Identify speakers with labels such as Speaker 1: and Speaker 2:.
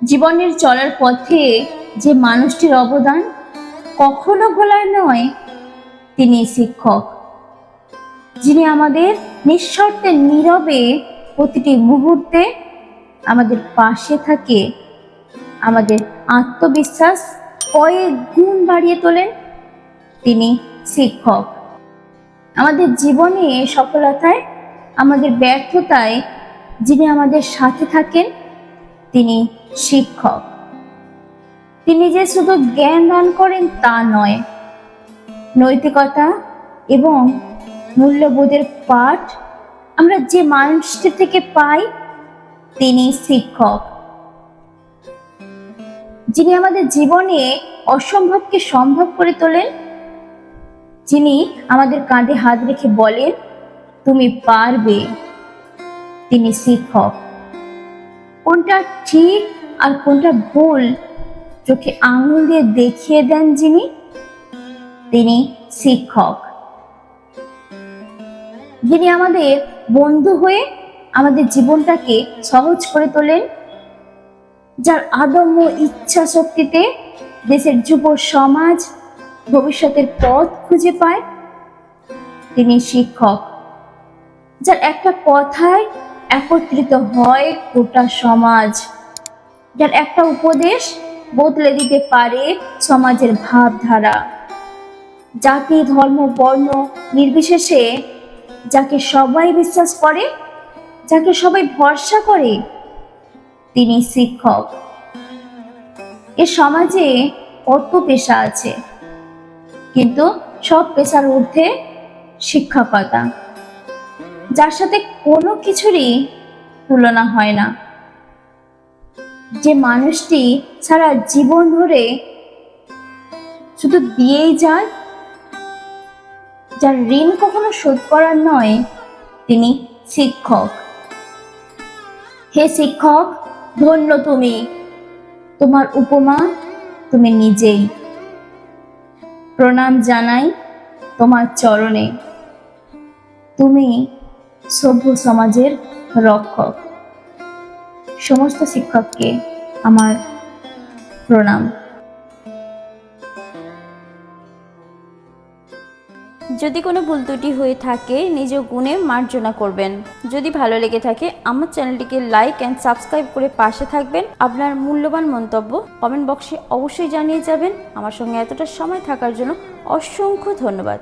Speaker 1: জীবনের চলার পথে যে মানুষটির অবদান কখনো ভোলার নয়, তিনি শিক্ষক। যিনি আমাদের নিঃশর্তে নীরবে প্রতিটি মুহূর্তে আমাদের পাশে থাকে, আমাদের আত্মবিশ্বাস কয়েক গুণ বাড়িয়ে তোলেন, তিনি শিক্ষক। আমাদের জীবনে সফলতায়, আমাদের ব্যর্থতায় যিনি আমাদের সাথে থাকেন তিনি শিক্ষক। তিনি যে শুধু জ্ঞান দান করেন তা নয়, নৈতিকতা এবং মূল্যবোধের পাঠ আমরা যে মানুষটি থেকে পাই, তিনি শিক্ষক। যিনি আমাদের জীবনে অসম্ভবকে সম্ভব করে তোলেন, যিনি আমাদের কাঁধে হাত রেখে বলেন, তুমি পারবে। তিনি শিক্ষক। কোনটা ঠিক আর কোনটা ভুল? চোখে আঙুল দিয়ে দেখিয়ে দেন যিনি, তিনি শিক্ষক। যিনি আমাদের বন্ধু হয়ে আমাদের জীবনটাকে সহজ করে তোলেন, যার আদম্য ইচ্ছা শক্তিতে দেশের যুব সমাজ ভবিষ্যতের পথ খুঁজে পায়, তিনি শিক্ষক। যার একটা কথায় একত্রিত হয় গোটা সমাজ। যার একটা উপদেশ বদলে দিতে পারে সমাজের ভাবধারা। জাতি, ধর্ম, বর্ণ নির্বিশেষে যাকে সবাই বিশ্বাস করে, যাকে সবাই ভরসা করে, তিনি শিক্ষক। এ সমাজে কত পেশা আছে, কিন্তু সব পেশার ঊর্ধ্বে শিক্ষকতা। যার সাথে কোনো কিছুরই তুলনা হয় না। যে মানুষটি সারা জীবন ধরে শুধু দিয়েই যায়, যার ঋণ কখনো শোধ করার নয়, তিনি শিক্ষক। হে শিক্ষক, ধন্য তুমি। তোমার উপমা তুমি নিজেই। প্রণাম জানাই তোমার চরণে। তুমি সভ্য সমাজের রক্ষক। সমস্ত শিক্ষককে আমার প্রণাম।
Speaker 2: যদি কোনো ভুল ত্রুটি হয়ে থাকে, নিজ গুণে মার্জনা করবেন। যদি ভালো লেগে থাকে, আমার চ্যানেলটিকে লাইক অ্যান্ড সাবস্ক্রাইব করে পাশে থাকবেন। আপনার মূল্যবান মন্তব্য কমেন্ট বক্সে অবশ্যই জানিয়ে যাবেন। আমার সঙ্গে এতটা সময় থাকার জন্য অসংখ্য ধন্যবাদ।